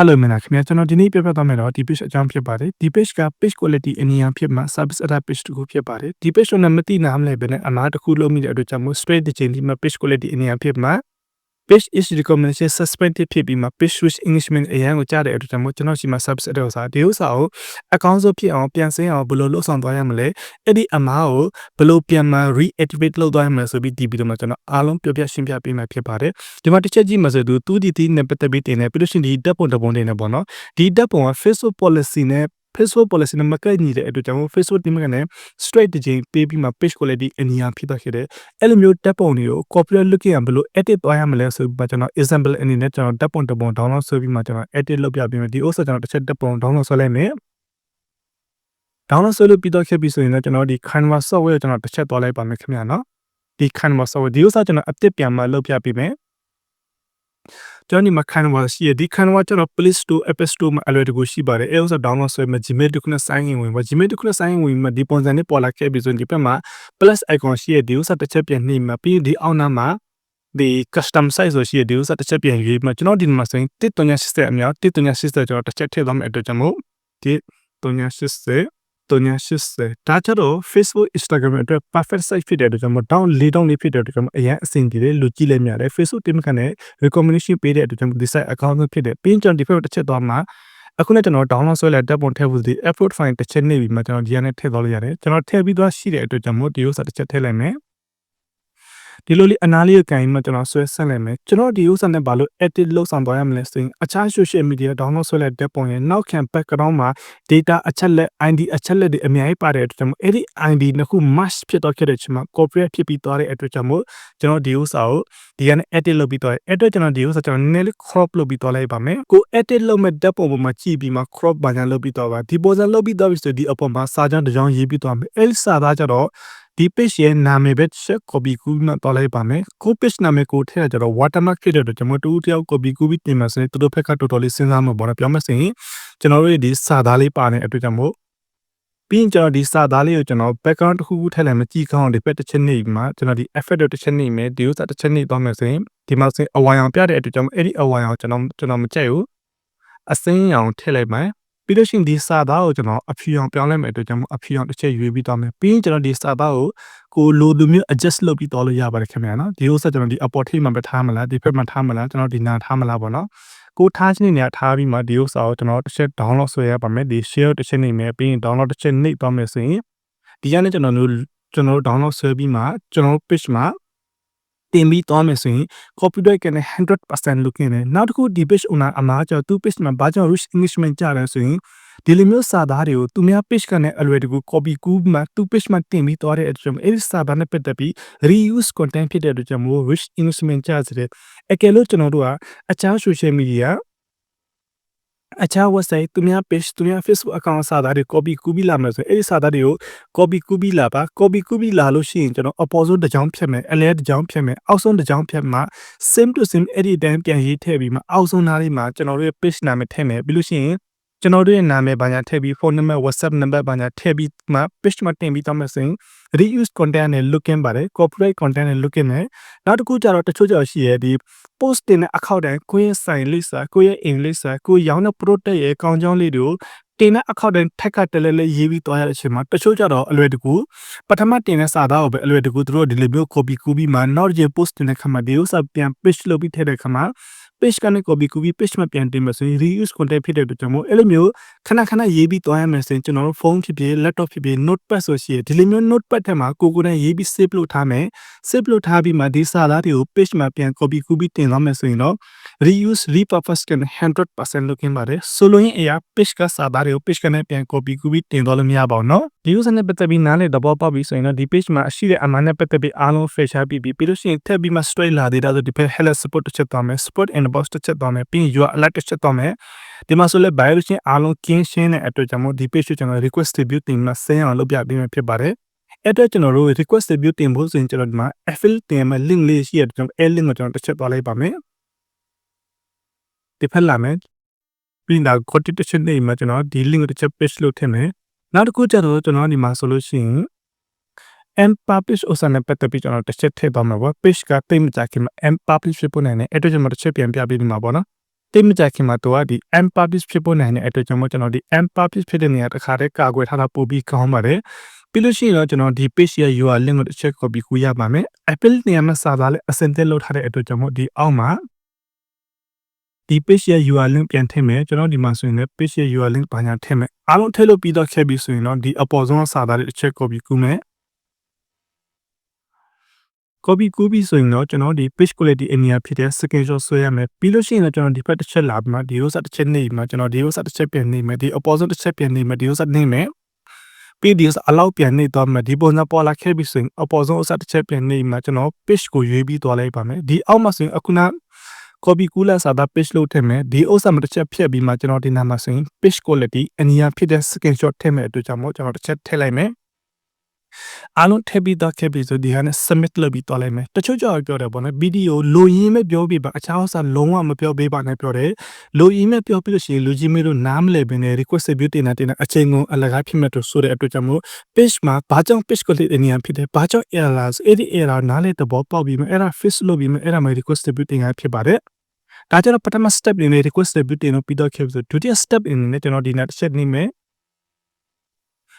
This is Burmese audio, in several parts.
Hello မင်္ဂလာခင်ဗျာကျွန်တော်ဒီနေ့ပြပြသွားမယ်တော့ဒီ page အကြောင်းဖြစ်ပါတယ်ဒီ page က page quality အနည်းငယ်ဖြစ်မှာ service add page တစ်ခုဖြစ်ပါတယ်ဒီ page တော့မသိနားမလဲပဲနဲ့အမှားတစ်ခုလုံးမိတဲ့အတွက်ကြောင့်မို့ straight တစ်ချိန်ဒီမှာ page quality အနည်းငယ်ဖြစ်မှာ page is recommendation suspended ဖြစ်ပြီးမှ page switch englishment အရန်ကိုကြားတဲ့အတွက်ကြောင့်မို့ကျွန်တော်ရှိမှာ service add ဥစားဒီဥစားကိုအကောင့်ဆုံးဖြစ်အောင်ပြန်ဆင်းအောင်ဘယ်လိုလုပ်ဆောင်သွားရမလဲအဲ့ဒီအမှားကိုဘယ်လိုပြန်မှ reactivate လုပ်သွားရမလဲဆိုပြီးဒီဗီဒီယိုမှာကျွန်တော်အားလုံးပြောပြရှင်းပြပေးမှာဖြစ်ပါတယ်ဒီမှာတစ်ချက်ကြည့်မှဆိုသူသူဒီဒီနဲ့ပတ်သက်ပြီးတင်နေပြီးလို့ရှိရင်ဒီဓာတ်ပုံတစ်ပုံတင်နေပေါ့နော်ဒီဓာတ်ပုံက Facebook policy နဲ့ Facebook policy နဲ့မကိုက်ညီတဲ့အတွက်ကြောင့် Facebook team ကနေ straight တစ်ချိန်ပေးပြီးမှ page quality အနည်းအားဖြစ်သွားခဲ့တယ်။အဲ့လိုမျိုးတပ်ပုံတွေကို copy looking ရဘယ်လို edit သွားရမလဲဆိုပြီးမှကျွန်တော် example အနေနဲ့ကျွန်တော်တပ်ပုံတစ်ပုံ download ဆွဲပြီးမှကျွန်တော် edit လုပ်ပြပေးမယ်။ဒီဥစ္စာကျွန်တော်တစ်ချက်တပ်ပုံ download ဆွဲလိုက်မယ်။ download ဆွဲလို့ပြီးတော့ခဲ့ပြီဆိုရင်လည်းကျွန်တော်ဒီ Canva software ကိုကျွန်တော်တစ်ချက်သွားလိုက်ပါမယ်ခင်ဗျာနော်။ဒီ Canva software ဒီဥစ္စာကျွန်တော်အသစ်ပြန်မှလုပ်ပြပေးမယ်။ ကျွန်တော်ဒီမှာ Canva ရှိရဒီ Canva ကျွန်တော် Play Store App Store မှာအလွယ်တကူရှိပါတယ်အဲဥစ္စာ download ဆွဲမှာ Gmail တစ်ခုနဲ့ sign in ဝင်ပါ Gmail တစ်ခုနဲ့ sign in ဝင်မှာဒီပုံစံနဲ့ပေါ်လာခဲ့ပြီဆိုရင်ဒီဘက်မှာ plus icon ရှိရဒီဥစ္စာတစ်ချက်ပြန်နှိပ်မှာပြီးဒီအောက်နားမှာဒီ custom size ဆိုရှိရဒီဥစ္စာတစ်ချက်ပြန်ရွေးမှာကျွန်တော်ဒီမှာဆိုရင်1.80အမြောက်1.80ကျွန်တော်တစ်ချက်ထည့်သွားမယ့်အတွက်ကြောင့်မို့ 1.80 380ဒါကြတော့ Facebook Instagram အတွက် perfect site ဖြစ်တဲ့အတွက်ကြောင့်မတောင်းလေးတောင်းလေးဖြစ်တဲ့အတွက်ကြောင့်အရင်အဆင်ပြေတယ်လူကြည့်လိုက်မြတယ် Facebook team ကလည်း recommendation ပေးတဲ့အတွက်ကြောင့်ဒီ site account ဖြစ်တဲ့ပြီးကျွန်တော်ဒီ Facebook တစ်ချက်သွားမှာအခုနဲ့ကျွန်တော် download ဆွဲလိုက်တပ်ပုံထည့်ဖို့ဒီ effort file တစ်ချက်နေပြီးမှကျွန်တော်ဒီကနေထည့်သွားလို့ရတယ်ကျွန်တော်ထည့်ပြီးသွားရှိတဲ့အတွက်ကြောင့်မို့ဒီဥစ္စာတစ်ချက်ထည့်လိုက်မယ် ဒီလိုလေးအနားလေးကိုကင်ပြီးမှကျွန်တော်ဆွဲဆက်လိုက်မယ်ကျွန်တော်ဒီဥစ္စာနဲ့ဘာလို့ edit လုပ်ဆောင်သွားရမလဲဆိုရင်အခြား social media download ဆွဲလိုက်တဲ့ပုံရဲ့နောက်ခံ background မှာ data အချက်လက် ID အချက်လက်တွေအများကြီးပါတဲ့အတွက်ကြောင့်အဲ့ဒီ ID နှစ်ခု match ဖြစ်တော့ခဲ့တဲ့ချိန်မှာ copyright ဖြစ်ပြီးသွားတဲ့အတွက်ကြောင့်မို့ကျွန်တော်ဒီဥစ္စာကိုဒီကနေ edit လုပ်ပြီးသွားတယ်အဲ့တော့ကျွန်တော်ဒီဥစ္စာကျွန်တော်နည်းနည်းလေး crop လုပ်ပြီးသွားလိုက်ပါမယ်ကို edit လုပ်မဲ့ဓာတ်ပုံပေါ်မှာကြည့်ပြီးမှ crop ဘာညာလုပ်ပြီးသွားပါဒီပုံစံလုပ်ပြီးသွားပြီဆိုဒီအပေါ်မှာစာကြောင်းတစ်ကြောင်းရေးပြီးသွားမယ်အဲ့ဒီစာသားကြတော့ ဒီ page ရဲ့နာမည်ပဲချက် copy ကူးမှတော့လိုက်ပါမယ်ကို page နာမည်ကိုထည့်ရကြတော့ watermark ဖြစ်တဲ့တော့ကျွန်တော်တူတယောက် copy ကူးပြီးတင်မှာဆိုရင်သူတို့ဘက်ကတော်တော်လေးစဉ်းစားမှာပေါ့နော်ပြောမယ်ဆိုရင်ကျွန်တော်တို့ဒီစာသားလေးပါတဲ့အတွက်ကြောင့်မို့ပြီးရင်ကျွန်တော်ဒီစာသားလေးကိုကျွန်တော် background တစ်ခုခုထည့်လိုက်မကြည့်ကောင်းဒီဘက်တစ်ချက်နေမှာကျွန်တော်ဒီ effect တစ်ချက်နေမယ်ဒီဥစ္စာတစ်ချက်နေသွားမယ်ဆိုရင်ဒီမှာဆိုရင်အဝိုင်အောင်ပြတဲ့အတွက်ကြောင့်အဲ့ဒီအဝိုင်အောင်ကျွန်တော်ကျွန်တော်မကြိုက်ဘူးအစင်းအောင်ထည့်လိုက်မယ် ပြီးလို့ရှိရင်ဒီစာသားကိုကျွန်တော်အဖြူအောင်ပြောင်းလိုက်မယ်အတွက်ကြောင့်အဖြူအောင်တစ်ချက်ရွေးပြီးသွားမယ်ပြီးရင်ကျွန်တော်ဒီစာသားကိုကိုလိုလိုမျိုး adjust လုပ်ပြီးတော့လို့ရပါတယ်ခင်ဗျာနော်ဒီဥစ္စာကျွန်တော်ဒီ apport ထိမှပဲထားမလားဒီဘက်မှာထားမလားကျွန်တော်ဒီနာထားမလားပေါ့နော်ကိုထားခြင်းနေထားပြီးမှဒီဥစ္စာကိုကျွန်တော်တစ်ချက် download ဆွဲရပါမယ်ဒီ share တစ်ချက်နေမယ်ပြီးရင် download တစ်ချက်နှိပ်သွားမယ်ဆိုရင်ဒီကနေကျွန်တော်တို့ကျွန်တော်တို့ download ဆွဲပြီးမှကျွန်တော်တို့ page မှာ တင်ပြီးသွားမယ်ဆိုရင် copyright ကနေ100%လုကင်းတယ်နောက်တစ်ခုဒီ page owner အမှားကြောင့်သူ page မှာဘာကြောင့် rich engagement ကြတယ်ဆိုရင်ဒီလိုမျိုးစာသားတွေကိုသူများ page ကနေအလွယ်တကူ copy ကူးမှသူ page မှာတင်ပြီးသွားတဲ့အတွက်ကြောင့်အဲဒီစာသားနဲ့ပတ်သက်ပြီး reuse content ဖြစ်တဲ့အတွက်ကြောင့်မို့ rich engagement ကြစေတယ်အကယ်လို့ကျွန်တော်တို့ကအခြား social media အခြား website သူများ page သူများ Facebook account စာသားတွေ copy ကူးပြီးလာမယ်ဆိုရင်အဲ့ဒီစာသားတွေကို copy ကူးပြီးလာပါ copy ကူးပြီးလာလို့ရှိရင်ကျွန်တော်အပေါ်ဆုံးတစ်ကြောင်းဖြတ်မယ်အလဲတစ်ကြောင်းဖြတ်မယ်အောက်ဆုံးတစ်ကြောင်းဖြတ်မှာ same to same အဲ့ဒီတန်းပြန်ရေးထည့်ပြီးမှအောက်ဆုံးနားလေးမှာကျွန်တော်တို့ရဲ့ page နာမည်ထည့်မယ်ပြီးလို့ရှိရင် ကျွန်တော်တို့ရဲ့နာမည်ဘာညာထည့်ပြီး phone number WhatsApp number ဘာညာထည့်ပြီးမှ page မှာတင်ပြီးတော့မယ်ဆိုရင် reuse content နဲ့ looking ပါတယ် copyright content နဲ့ looking နဲ့နောက်တစ်ခုကျတော့တချို့ကျတော့ရှိရဲ့ဒီ post တင်တဲ့ account တိုင်းကိုယ့်ရဲ့ sign လိပ်စာကိုယ့်ရဲ့ in လိပ်စာကိုယ်ရောင်းတဲ့ product ရဲ့ကောင်းကြောင်းလေးတွေကိုတင်တဲ့ account တိုင်းထက်ကတလဲလဲရေးပြီးသွားရတဲ့အချိန်မှာတချို့ကျတော့အလွယ်တကူပထမတင်တဲ့စာသားကိုပဲအလွယ်တကူသူတို့ဒီလိုမျိုး copy ကူးပြီးမှနောက်တစ်ချိန် post တင်တဲ့ခါမှာဒီဥစ္စာပြန် page လုပ်ပြီးထည့်တဲ့ခါမှာ page ကနေ copy ကူပြီး page မှာပြန်တင်မယ်ဆိုရင် reuse content ဖြစ်တဲ့အတွက်ကြောင့်မို့အဲ့လိုမျိုးခဏခဏရေးပြီးသွားရမယ်ဆိုရင်ကျွန်တော်တို့ဖုန်းဖြစ်ဖြစ် laptop ဖြစ်ဖြစ် notepad ဆိုရှိရဒီလိုမျိုး notepad ထဲမှာကိုကိုယ်တိုင်ရေးပြီး save လုပ်ထားမယ် save လုပ်ထားပြီးမှဒီစာသားတွေကို page မှာပြန် copy ကူပြီးတင်သွားမယ်ဆိုရင်တော့ reuse repurpose က100%လုပ်ခင်ပါတယ်ဆိုလိုရင်းအရာ page ကစာသားတွေကို page ကနေပြန် copy ကူပြီးတင်သွားလို့မရပါဘူးเนาะဒီ user နဲ့ပတ်သက်ပြီးနားလေသဘောပေါက်ပြီးဆိုရင်တော့ဒီ page မှာအရှိတဲ့အမှန်နဲ့ပတ်သက်ပြီးအားလုံး fresher ပြီးပြီးပြီးလို့ရှိရင်ထပ်ပြီးမှ straight လာသေးတာဆိုဒီဘက် hello support တစ်ချက်သွားမယ် support in the box တစ်ချက်သွားမယ်ပြီးရင် you are alert တစ်ချက်သွားမယ်ဒီမှာဆိုလဲ bio လို့ရှိရင်အားလုံးကင်းရှင်းတဲ့အတွက်ကြောင့်မို့ဒီ page ကိုကျွန်တော် request review တင်မှာဆင်းအောင်လုပ်ပြပေးမယ်ဖြစ်ပါတယ်အဲ့တော့ကျွန်တော်တို့ request review တင်ဖို့ဆိုရင်ကျွန်တော်ဒီမှာ affiliate တင်မှာ link လေးရှိရတယ်ကျွန်တော်အဲ့ link ကိုကျွန်တော်တစ်ချက်သွားလိုက်ပါမယ်ဒီဖက်လာမယ်ပြီးတော့ content တစ်ချက်နေမှာကျွန်တော်ဒီ link ကိုတစ်ချက် paste လုပ်ထည့်မယ်နောက်တစ်ခုကျတော့ကျွန်တော်ဒီမှာဆိုလို့ရှိရင် and publish ဥစားနဲ့ပတ်သက်ပြီးကျွန်တော်တစ်ချက်ထည့်သွားမှာပေါ့ page ကတိတ်မကြခင်မှာ and publish ဖြစ်ဖို့နိုင်တယ်အဲ့တော့ကျွန်တော်တစ်ချက်ပြန်ပြပေးနေမှာပေါ့နော်တိတ်မကြခင်မှာတော့ဒီ m publish ဖြစ်ဖို့နိုင်တဲ့အတွက်ကြောင့်မို့ကျွန်တော်ဒီ m publish ဖြစ်တဲ့နေရာတစ်ခါတည်းကာကွယ်ထားတာပို့ပြီးကောင်းပါတယ်ပြီးလို့ရှိရင်တော့ကျွန်တော်ဒီ page ရဲ့ URL link ကိုတစ်ချက် copy ကူးရပါမယ် Apple နေရာမှာစာသားလေးအစင်တက်လုပ်ထားတဲ့အတွက်ကြောင့်မို့ဒီအောက်မှာဒီ page ရဲ့ URL link ပြန်ထည့်မယ်ကျွန်တော်ဒီမှာဆိုရင်လည်း page ရဲ့ URL link ဘာညာထည့်မယ်အားလုံးထည့်လို့ပြီးတော့ခဲ့ပြီဆိုရင်တော့ဒီအပေါ်ဆုံးစာသားလေးတစ်ချက် copy ကူးမယ် copy ကူးပြီးဆိုရင်တော့ကျွန်တော်ဒီ page quality အနီးဖြစ်တဲ့ screenshot ဆွဲရမယ်ပြီးလို့ရှိရင်တော့ကျွန်တော်ဒီဘက်တစ်ချက်လာပြီးမှဒီဥစ္စာတစ်ချက်နေပြီးမှကျွန်တော်ဒီဥစ္စာတစ်ချက်ပြန်နေမယ်ဒီအပေါ်ဆုံးတစ်ချက်ပြန်နေမယ်ဒီဥစ္စာနေမယ်ပြီးဒီဥစ္စာအလောက်ပြန်နေတော့မယ်ဒီပုံစံပေါ်လာခဲ့ပြီဆိုရင်အပေါ်ဆုံးဥစ္စာတစ်ချက်ပြန်နေပြီးမှကျွန်တော် page ကိုရွေးပြီးသွားလိုက်ပါမယ်ဒီအောက်မှာဆိုရင်အခုန copy ကူးလာစာသား page လို့ထည့်မယ်ဒီဥစ္စာမှာတစ်ချက်ဖြတ်ပြီးမှကျွန်တော်ဒီနာမှာဆိုရင် page quality အနီးဖြစ်တဲ့ screenshot ထည့်မယ်အတွက်ကြောင့်မို့ကျွန်တော်တစ်ချက်ထည့်လိုက်မယ် အားလုံးထည့်ပြီးတော့ခဲ့ပြီဆိုဒီဟာနဲ့ submit လုပ်ပြီးသွားလိုက်မယ်တချို့ကြောင့်ပြောတယ်ပေါ့နော်ဗီဒီယိုလိုရင်းမဲ့ပြောပြပါအခြားဥစ္စာလုံးဝမပြောပေးပါနဲ့ပြောတယ်လိုရင်းမဲ့ပြောပြလို့ရှိရင်လူကြီးမေးလို့နားမလည်ဘဲနဲ့ request view တင်တာတင်တာအချိန်ကုန်အလကားဖြစ်မဲ့တို့ဆိုတဲ့အတွက်ကြောင့်မို့ page မှာဘာကြောင့် page ကိုလေးအနေနဲ့ဖြစ်တယ်ဘာကြောင့် error ဆိုအဲ့ဒီ error နားလေသဘောပေါက်ပြီးမှအဲ့ဒါ fix လုပ်ပြီးမှအဲ့ဒါမှ request view တင်တာဖြစ်ပါတယ်ဒါကြတော့ပထမ step အနေနဲ့ request view တင်လို့ပြီးတော့ခဲ့ပြီဆိုဒုတိယ step အနေနဲ့ကျွန်တော်ဒီနေ့တစ်ချက်နေမယ်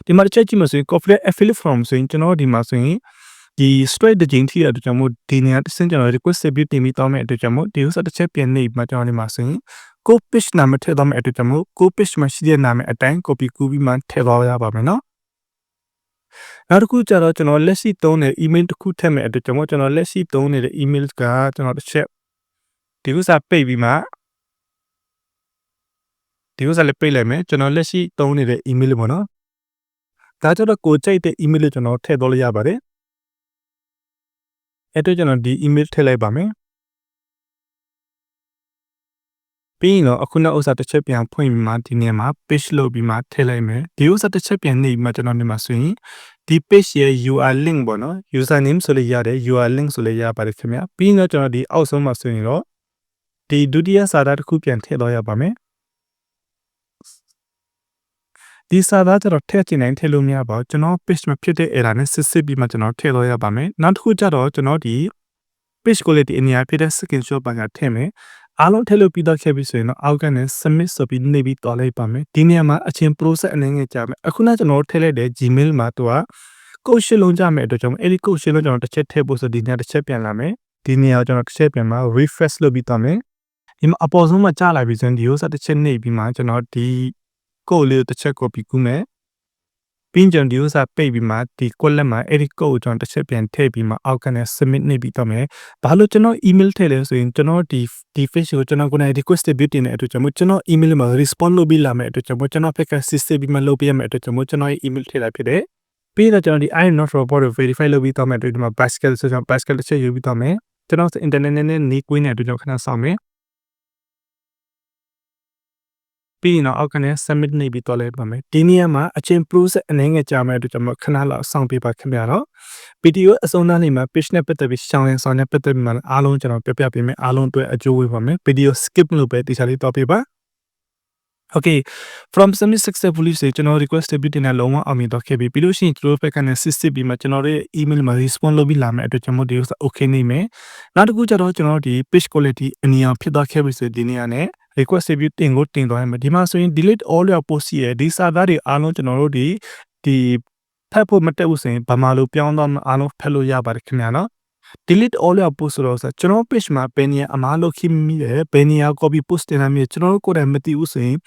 ဒီမှာတစ်ချက်ကြည့်မှဆိုရင် conflict affiliate from ဆိုရင်ကျွန်တော်ဒီမှာဆိုရင်ဒီ straight တစ်ချိန်ထိရတဲ့အတွက်ကြောင့်မို့ဒီနေရာတစ်စင်းကျွန်တော် request ပြီးတင်ပြီးတောင်းမဲ့အတွက်ကြောင့်မို့ဒီဥစ္စာတစ်ချက်ပြန်နေမှကျွန်တော်ဒီမှာဆိုရင်ကို page နာမည်ထည့်တော့မဲ့အတွက်ကြောင့်မို့ကို page မှာရှိတဲ့နာမည်အတိုင်း copy ကူးပြီးမှထည့်သွားရပါမယ်နော်နောက်တစ်ခုကျတော့ကျွန်တော်လက်ရှိသုံးတဲ့ email တစ်ခုထည့်မဲ့အတွက်ကြောင့်မို့ကျွန်တော်လက်ရှိသုံးနေတဲ့ email ကကျွန်တော်တစ်ချက်ဒီဥစ္စာပိတ်ပြီးမှဒီဥစ္စာလည်းပိတ်လိုက်မယ်ကျွန်တော်လက်ရှိသုံးနေတဲ့ email ပေါ့နော် ဒါကြတော့ကိုကြိုက်တဲ့ email ကိုကျွန်တော်ထည့်သွားလို့ရပါတယ်အဲ့တော့ကျွန်တော်ဒီ email ထည့်လိုက်ပါမယ်ပြီးရင်တော့အခုနောက်ဥစ္စာတစ်ချက်ပြန်ဖွင့်ပြီးမှဒီနေရာမှာ page လုပ်ပြီးမှထည့်လိုက်မယ်ဒီဥစ္စာတစ်ချက်ပြန်နေပြီးမှကျွန်တော်နေမှာဆိုရင်ဒီ page ရဲ့ URL link ပေါ့နော် user name ဆိုလို့ရတယ် URL link ဆိုလို့ရပါတယ်ခင်ဗျာပြီးရင်တော့ကျွန်တော်ဒီအောက်ဆုံးမှာဆိုရင်တော့ဒီဒုတိယစာသားတစ်ခုပြန်ထည့်တော့ရပါမယ် ဒီစာသားကျတော့ထည့်ချင်တိုင်းထည့်လို့မရပါဘူးကျွန်တော် page မှာဖြစ်တဲ့ error နဲ့စစ်စစ်ပြီးမှကျွန်တော်ထည့်လို့ရပါမယ်နောက်တစ်ခုကျတော့ကျွန်တော်ဒီ page quality အနည်းအားဖြစ်တဲ့ screenshot ပါကထည့်မယ်အားလုံးထည့်လို့ပြီးတော့ခဲ့ပြီဆိုရင်တော့အောက်ကနေ submit ဆိုပြီးနေပြီးတွားလိုက်ပါမယ်ဒီနေရာမှာအချင်း process အနေငယ်ကြာမယ်အခုနကျွန်တော်ထည့်လိုက်တဲ့ Gmail မှာသူကကိုရှင်းလုံးကြမယ်အတွက်ကြောင့်အဲ့ဒီကိုရှင်းလုံးကျွန်တော်တစ်ချက်ထည့်ဖို့ဆိုဒီနေရာတစ်ချက်ပြန်လာမယ်ဒီနေရာကျွန်တော်တစ်ချက်ပြန်မှာ refresh လုပ်ပြီးသွားမယ်ဒီမှာအပေါ်ဆုံးမှာကြာလာပြီဆိုရင်ဒီဥစ္စာတစ်ချက်နေပြီးမှကျွန်တော်ဒီ ကိုလေးတစ်ချက် copy ကူးမယ်ပြီးကျွန်တော်ဒီဥစ္စာပိတ်ပြီးမှဒီ column မှာအဲ့ဒီ code ကိုကျွန်တော်တစ်ချက်ပြန်ထည့်ပြီးမှအောက်ကနေ submit နေပြီးတော့မယ်ဘာလို့ကျွန်တော် email ထည့်လဲဆိုရင်ကျွန်တော်ဒီဒီ page ကိုကျွန်တော်ကိုယ်တိုင် request ပေးတင်တဲ့အတွက်ကျွန်တော်ကျွန်တော် email မှာ respond လုပ်ပြီးလာမယ်အတွက်ကျွန်တော်ကျွန်တော်ဖက်က system ပြီးမှလုပ်ပေးရမယ်အတွက်ကျွန်တော်ကျွန်တော်ရဲ့ email ထည့်လိုက်ဖြစ်တယ်ပြီးတော့ကျွန်တော်ဒီ I am not robot ကို verify လုပ်ပြီးတော့မယ်အတွက်ဒီမှာ basket ဆိုကျွန်တော် basket တစ်ချက်ယူပြီးတော့မယ်ကျွန်တော် internet နဲ့နေကွင်းတဲ့အတွက်ကျွန်တော်ခဏစောင့်မယ် ပြီးရင်တော့အောက်ကနေ submit နေပြီးတော့လဲပါမယ်ဒီနေရာမှာအချင်း process အနေငယ်ကြာမယ်အတွက်ကျွန်တော်ခဏလောက်စောင့်ပေးပါခင်ဗျာတော့ video အဆုံးသားနေမှာ page နဲ့ပတ်သက်ပြီးရှောင်းရင်ဆောင်နဲ့ပတ်သက်ပြီးမှအားလုံးကျွန်တော်ပြပြပေးမယ်အားလုံးအတွက်အကျိုးဝေးပါမယ် video skip လို့ပဲတခြားလေးတော့ပြပါ Okay from submit successfully ဆိုကျွန်တော် request ပြီးတင်တဲ့လုံးဝအောင်မြင်တော့ခဲ့ပြီပြီးလို့ရှိရင်ကျွန်တော်ဘက်ကနေ system ပြီးမှကျွန်တော်ရဲ့ email မှာ respond လုပ်ပြီးလာမယ်အတွက်ကျွန်တော်ဒီဥစ္စာ okay နေမယ်နောက်တစ်ခုကျတော့ကျွန်တော်ဒီ page quality အနည်းအောင်ဖြစ်သွားခဲ့ပြီဆိုဒီနေရာနဲ့ request view တင်ကိုတင်သွားရမယ်ဒီမှာဆိုရင် delete all your post ရဲ့ဒီစာသားတွေအားလုံးကျွန်တော်တို့ဒီဒီဖတ်ဖို့မတက်ဘူးဆိုရင်ဗမာလိုပြောင်းတော့အားလုံးဖတ်လို့ရပါတယ်ခင်ဗျာနော် delete all your post ဆိုတော့ဆိုကျွန်တော် page မှာဘယ်နေရာအမားလုပ်ခိမိတယ်ဘယ်နေရာ copy post တင်ရမလဲကျွန်တော်တို့ကိုယ်တိုင်မသိဘူးဆိုရင်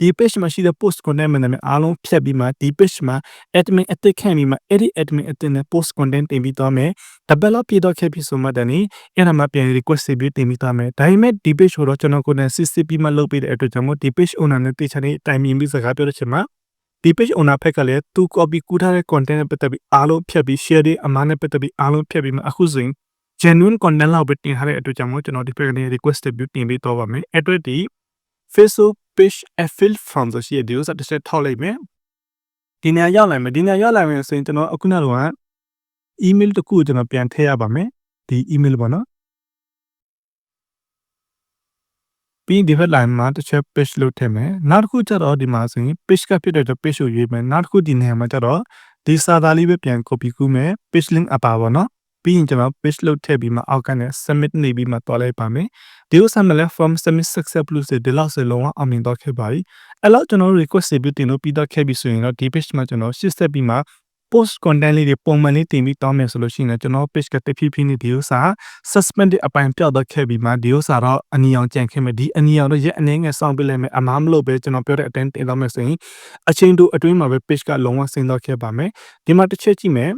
ဒီ page မှာရှိတဲ့ post content မှန်တယ်အားလုံးဖြတ်ပြီးမှဒီ page မှာ admin အသစ်ခန့်ပြီးမှအဲ့ဒီ admin အသစ်နဲ့ post content တင်ပြီးသွားမယ် develop ပြတော့ခဲ့ပြီဆိုမှတည်းนี่အဲ့ဒါမှပြန် request ပြီးတင်ပြီးသွားမယ်ဒါပေမဲ့ဒီ page ကိုတော့ကျွန်တော်ကိုယ်နဲ့စစ်စစ်ပြီးမှလုပ်ပေးတဲ့အတွက်ကြောင့်မို့ဒီ page owner နဲ့တေချာနေတိုင်မြင်ပြီးစကားပြောတဲ့ချိန်မှာ ဒီ page owner ဖက်ကလည်းသူ copy ကူးထားတဲ့ content နဲ့ပတ်သက်ပြီးအားလုံးဖြတ်ပြီး share တွေအမှားနဲ့ပတ်သက်ပြီးအားလုံးဖြတ်ပြီးမှအခုဆိုရင် genuine content လောက်ပဲတင်ထားတဲ့အတွက်ကြောင့်မို့ကျွန်တော်ဒီဖက်ကနေ request ပြုတင်ပေးတော့ပါမယ်အဲ့အတွက်ဒီ Facebook page affiliate from ဆိုရှိတဲ့ဒီဥစ္စာတစ်ချက်ထောက်လိုက်မယ်ဒီနေရာရောက်လာမယ်ဒီနေရာရောက်လာမယ်ဆိုရင်ကျွန်တော်အခုနကတော့ email တစ်ခုကိုကျွန်တော်ပြန်ထည့်ရပါမယ်ဒီ email ပေါ့နော် ပြီးဒီဘက် line မှာတစ်ချက် page လုပ်ထည့်မယ်နောက်တစ်ခုကျတော့ဒီမှာဆိုရင် page ကဖြစ်တဲ့အတွက် page ကိုရွေးမယ်နောက်တစ်ခုဒီနေရာမှာကျတော့ဒီစာသားလေးပဲပြန် copy ကူးမယ် page link အပါပေါ့နော်ပြီးရင်ကျွန်တော် page load ထည့်ပြီးမှအောက်ကနေ submit နေပြီးမှတွားလိုက်ပါမယ်ဒီဥစ္စာမှာလည်း form submit success plus ဒီလောက်ဆိုလုံးဝအောင်မြင်တော့ခဲ့ပါပြီအဲ့တော့ကျွန်တော်တို့ request တွေပြီးတင်လို့ပြီးတော့ခဲ့ပြီဆိုရင်တော့ဒီ page မှာကျွန်တော်ရှစ်ဆက်ပြီးမှ post content လေးတွေပုံမှန်လေးတင်ပြီးတောင်းမယ်ဆိုလို့ရှိရင်ကျွန်တော် page ကတဖြည်းဖြည်းနဲ့ဒီဥစ္စာ suspended အပိုင်းပြောက်တော့ခဲ့ပြီးမှဒီဥစ္စာတော့အနီအောင်ကြံခဲ့မယ်ဒီအနီအောင်တော့ရက်အနေငယ်စောင့်ပြလိုက်မယ်အမားမလို့ပဲကျွန်တော်ပြောတဲ့အတိုင်းတင်တော့မယ်ဆိုရင်အချင်းတို့အတွင်းမှာပဲ page ကလုံးဝဆင်းတော့ခဲ့ပါမယ်ဒီမှာတစ်ချက်ကြည့်မယ်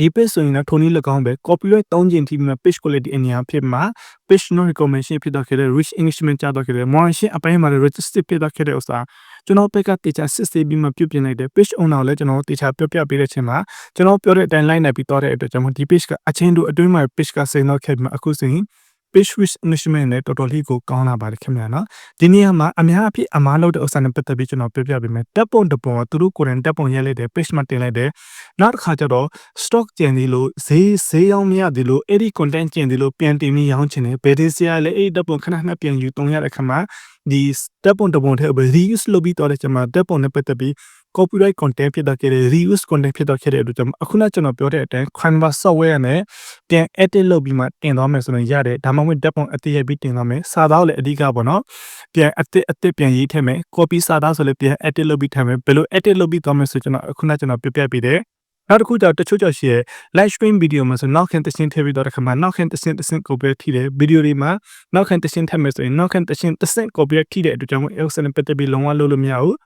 ဒီ page ဆိုရင်တော့ထိုနည်း၎င်းပဲ copyright တောင်းကျင်ထိမှာ page quality အနေအဖြစ်မှာ page no recommendation ဖြစ်တော့ခဲ့တဲ့ rich engagement ကြတော့ခဲ့တဲ့ motion အပိုင်းမှာ register ဖြစ်တော့ခဲ့တဲ့ဥစ္စာကျွန်တော်ဘက်ကတေချာစစ်ဆေးပြီးမှပြုတ်ပြင်လိုက်တယ် page owner ကိုလည်းကျွန်တော်တေချာပြောပြပေးတဲ့ချိန်မှာကျွန်တော်ပြောတဲ့အတိုင်း line နဲ့ပြီးတော့တဲ့အတွက်ကျွန်တော်ဒီ page ကအချင်းတို့အတွင်းမှာ page ကစိန်တော့ခဲ့ပြီးမှအခုဆိုရင် page wish initiation နဲ့တော်တော်လေးကိုကောင်းလာပါတယ်ခင်ဗျာနော်ဒီနေရာမှာအများအပြည့်အမားလုပ်တဲ့ဥစ္စာနဲ့ပတ်သက်ပြီးကျွန်တော်ပြောပြပေးမယ်တပ်ပုံတပုံကသူတို့ကိုယ်တိုင်တပ်ပုံရိုက်လိုက်တယ် page မှာတင်လိုက်တယ်နောက်တစ်ခါကျတော့ stock ကျန်သေးလို့ဈေးဈေးရောင်းမရသေးလို့အဲ့ဒီ content ကျန်သေးလို့ပြန်တင်ပြီးရောင်းချင်တယ်ဘယ်ဒီစရာလဲအဲ့ဒီတပ်ပုံခဏခဏပြန်ယူတုံးရတဲ့ခါမှာဒီတပ်ပုံတပုံထဲကို reuse လုပ်ပြီးတော့တဲ့ကျွန်မတပ်ပုံနဲ့ပတ်သက်ပြီး copyright content ဖြစ်တော့ခဲ့တဲ့ reuse content ဖြစ်တော့ခဲ့တဲ့အတွက်ကြောင့်အခုနကျွန်တော်ပြောတဲ့အတိုင်း Canva software နဲ့ပြန် edit လုပ်ပြီးမှတင်သွားမယ်ဆိုရင်ရတယ်ဒါမှမဟုတ်ဓာတ်ပုံအတိရိုက်ပြီးတင်သွားမယ်စာသားကိုလည်းအဓိကပေါ့နော်ပြန်အတစ်အတစ်ပြန်ရေးထည့်မယ် copy စာသားဆိုလည်းပြန် edit လုပ်ပြီးထည့်မယ်ဘယ်လို edit လုပ်ပြီးသွားမယ်ဆိုကျွန်တော်အခုနကျွန်တော်ပြပြပေးတယ်နောက်တစ်ခုကျတော့တချို့ကျရှိရဲ့ live stream video မှာဆိုနောက်ခင်တရှင်းထည့်ပြီးတော့တစ်ခါမှနောက်ခင်တရှင်းတရှင်း copy ထိတယ် video တွေမှာနောက်ခင်တရှင်းထည့်မယ်ဆိုရင်နောက်ခင်တရှင်းတရှင်း copy ထိတဲ့အတွက်ကြောင့် Excel နဲ့ပတ်သက်ပြီးလုံးဝလုပ်လို့မရဘူး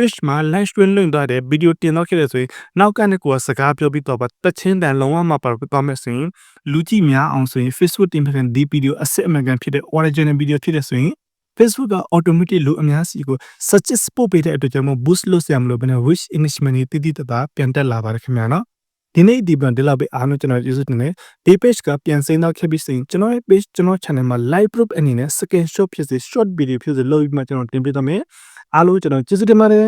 page မှာ live stream လွှင့်သွားတဲ့ဗီဒီယိုတင်တော့ခဲ့တယ်ဆိုရင်နောက်ကနေကိုယ်ကစကားပြောပြီးတော့ပါတချင်းတန်လုံးဝမပါဘူးတော့မယ်ဆိုရင်လူကြည့်များအောင်ဆိုရင် Facebook တင်ပြတဲ့ဒီဗီဒီယိုအစစ်အမှန်ကန်ဖြစ်တဲ့ original video ဖြစ်တဲ့ဆိုရင် Facebook က automatic လူအများစီကို suggest ပို့ပေးတဲ့အတွက်ကြောင့်မို့ boost လုပ်ရမလို့ဘယ်နဲ့ wish engagement တွေတည်တည်တတာပြန်တက်လာပါတယ်ခင်ဗျာနော် ဒီနေ့ဒီပြန်ဒီလောက်ပဲအားလုံးကျွန်တော်ကျေးဇူးတင်တယ်ဒီ page ကပြန်စိမ်းတော့ခဲ့ပြီးဆိုရင်ကျွန်တော်ရဲ့ page ကျွန်တော် channel မှာ live proof အနေနဲ့ screenshot ဖြစ်စေ short video ဖြစ်စေလုပ်ပြီးမှကျွန်တော်တင်ပြတော့မယ်အားလုံးကျွန်တော်ကျေးဇူးတင်ပါတယ်